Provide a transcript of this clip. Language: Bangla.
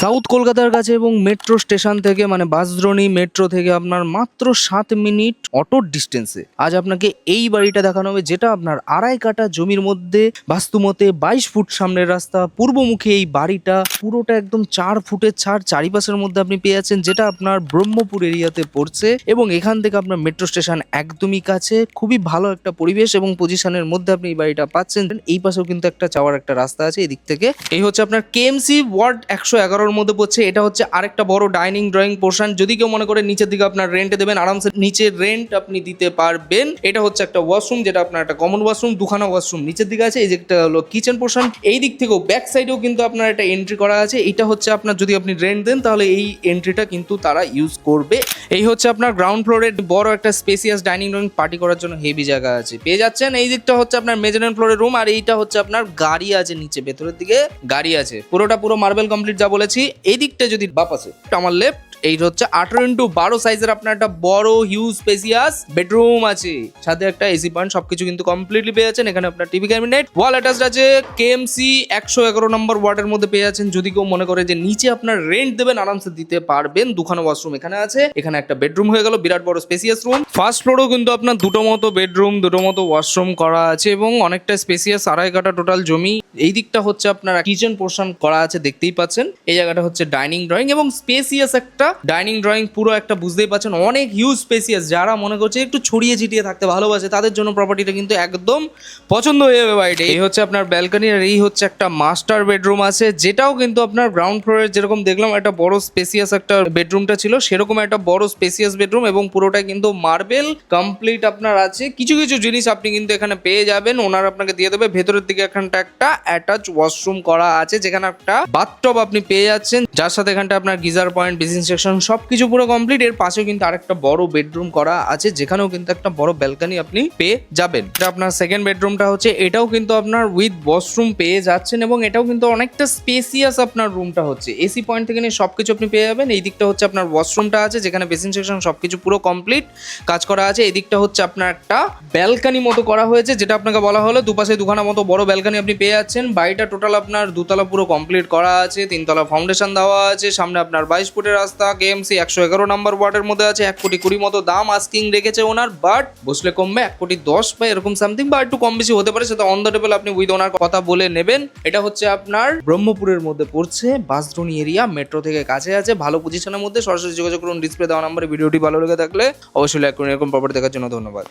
সাউথ কলকাতার কাছে এবং মেট্রো স্টেশন থেকে মানে বাসদ্রোণী মেট্রো থেকে আপনার মাত্র সাত মিনিট অটোর ডিস্টেন্সে আজ আপনাকে এই বাড়িটা দেখানো হবে, যেটা আপনার আড়াই কাটা জমির মধ্যে বাস্তুমতে বাইশ ফুট সামনের রাস্তা। পূর্বমুখী এই বাড়িটা পুরোটা একদম চার ফুটের ছাড়, চারিপাশের মধ্যে আপনি পেয়ে যাচ্ছেন, যেটা আপনার ব্রহ্মপুর এরিয়াতে পড়ছে এবং এখান থেকে আপনার মেট্রো স্টেশন একদমই কাছে। খুবই ভালো একটা পরিবেশ এবং পজিশনের মধ্যে আপনি এই বাড়িটা পাচ্ছেন। এই পাশেও কিন্তু একটা যাওয়ার একটা রাস্তা আছে, এদিক থেকে। এই হচ্ছে আপনার কেএমসি ওয়ার্ড একশো এগারো এগারোর মধ্যে পড়ছে, এটা হচ্ছে আরেকটা বড় ডাইনিং ড্রয়িং পোর্শন। যদি কেউ মনে করে নিচের দিকে আপনার রেন্টে দেবেন, আরামসে নিচে রেন্ট আপনি দিতে পারবেন। এটা হচ্ছে একটা ওয়াশরুম যেটা আপনার একটা কমন ওয়াশরুম দুখানা ওয়াশরুম নিচের দিকে আছে, এই যে একটা হলো কিচেন পোর্শন এই দিক থেকেও ব্যাক সাইডেও কিন্তু আপনার একটা এন্ট্রি করা আছে। এটা হচ্ছে আপনার যদি আপনি রেন্ট দেন, তাহলে এই এন্ট্রিটা কিন্তু তারা ইউজ করবে। এই হচ্ছে আপনার গ্রাউন্ড ফ্লোরের বড় একটা স্পেসিয়াস ডাইনিং রুম পার্টি করার জন্য হেভি জায়গা আছে। পেয়ে যাচ্ছেন, এই দিকটা হচ্ছে আপনার মেজারেন্ট ফ্লোরের রুম আর এইটা হচ্ছে আপনার গাড়ি আছে নিচে, ভেতরের দিকে গাড়ি আছে। পুরোটা পুরো মার্বেল কমপ্লিট যা বলেছি এই দিকটা যদি বাপ আছে আমার লেফট এই হচ্ছে আঠারো ইন্টু বারো সাইজের আপনার একটা বড় হিউজ স্পেসিয়াস বেডরুম আছে। সাথে একটা এসি পয়েন্ট সবকিছু কিন্তু কমপ্লিটলি পেয়ে যাচ্ছেন। এখানে আপনার টিভি ক্যাবিনেট ওয়াল অ্যাটাচড আছে। কেএমসি একশো এগারো নম্বর ওয়ার্ডের মধ্যে পেয়ে যাচ্ছেন। যদি কেউ মনে করে যে নিচে আপনার রেন্ট দেবেন, আরামসে দিতে পারবেন। দুখানা ওয়াশরুম এখানে আছে। এখানে একটা বেডরুম হয়ে গেল, বিরাট বড় স্পেসিয়াস রুম ফার্স্ট ফ্লোরেও কিন্তু আপনার দুটো মতো বেডরুম দুটো মতো ওয়াশরুম করা আছে এবং অনেকটা স্পেসিয়াস আড়াই কাটা টোটাল জমি। এই দিকটা হচ্ছে আপনার কিচেন পোর্শন করা আছে, দেখতেই পাচ্ছেন। এই জায়গাটা হচ্ছে ডাইনিং ড্রয়িং এবং স্পেসিয়াস একটা ডাইনিং ড্রয়িং পুরো একটা বুঝতেই পাচ্ছেন অনেক হিউজ স্পেসিয়াস যারা মনে করছে একটু ছড়িয়ে ছিটিয়ে থাকতে ভালোবাসে, তাদের জন্য প্রপার্টিটা কিন্তু একদম পছন্দ হয়ে যাবে বাড়িটা এই হচ্ছে আপনার ব্যালকনি আর এই হচ্ছে একটা মাস্টার বেডরুম আছে, যেটাও কিন্তু আপনার গ্রাউন্ড ফ্লোরের যেরকম দেখলাম, একটা বড় স্পেসিয়াস একটা বেডরুমটা ছিল, সেরকম একটা বড় স্পেসিয়াস বেডরুম এবং পুরোটা কিন্তু মার্বেল কমপ্লিট আপনার আছে। কিছু কিছু জিনিস আপনি কিন্তু এখানে পেয়ে যাবেন, ওনার আপনাকে দিয়ে দেবে। ভেতরের দিকে এখানটা একটা অ্যাটাচ ওয়াশরুম করা আছে, যেখানে একটা বাথটব আপনি পেয়ে যাচ্ছেন, যার সাথে এখানটা আপনার গিজার পয়েন্ট বেসিন সেকশন সবকিছু পুরো কমপ্লিট এর পাশেও কিন্তু আরেকটা বড় বেডরুম করা আছে, যেখানেও কিন্তু একটা বড় ব্যালকনি আপনি পেয়ে যাবেন। এটা আপনার সেকেন্ড বেডরুমটা হচ্ছে, এটাও কিন্তু আপনার উইথ ওয়াশরুম পেয়ে যাচ্ছেন এবং এটাও কিন্তু অনেকটা স্পেসিয়াস আপনার রুমটা হচ্ছে। এসি পয়েন্ট থেকে নিয়ে সবকিছু আপনি পেয়ে যাবেন, এই দিকটা হচ্ছে আপনার ওয়াশরুমটা আছে, যেখানে বেসিন সেকশন সবকিছু পুরো কমপ্লিট কাজ করা আছে। এই দিকটা হচ্ছে আপনার একটা ব্যালকনি মতো করা হয়েছে, যেটা আপনাকে বলা হলো, দুপাশে দুখানা মতো বড় ব্যালকনি আপনি পেয়ে যাচ্ছেন। বাড়িটা টোটাল আপনার দুতলা পুরো কমপ্লিট করা আছে, তিনতলা ফাউন্ডেশন দেওয়া আছে, সামনে আপনার বাইশ ফুটের রাস্তা কেএমসি একশো এগারো নম্বর ওয়ার্ডের মধ্যে আছে, এক কোটি কুড়ি মতো দাম আস্কিং রেখেছে ওনার বাট বসলে কমবে, এক কোটি দশ বা এরকম সামথিং বা একটু কম বেশি হতে পারে, সেটা অন দ্য টেবল আপনি উইথ ওনার কথা বলে নেবেন। এটা হচ্ছে আপনার ব্রহ্মপুরের মধ্যে পড়ছে বাসদ্রোণী এরিয়া মেট্রো থেকে কাছে আছে, ভালো পজিশনের মধ্যে। সরাসরি যোগাযোগ করুন ডিসপ্লে দেওয়া নাম্বারে ভিডিওটি ভালো লেগে থাকলে অবশ্যই লাইক করুন, এরকম প্রপার্টি দেখার জন্য ধন্যবাদ।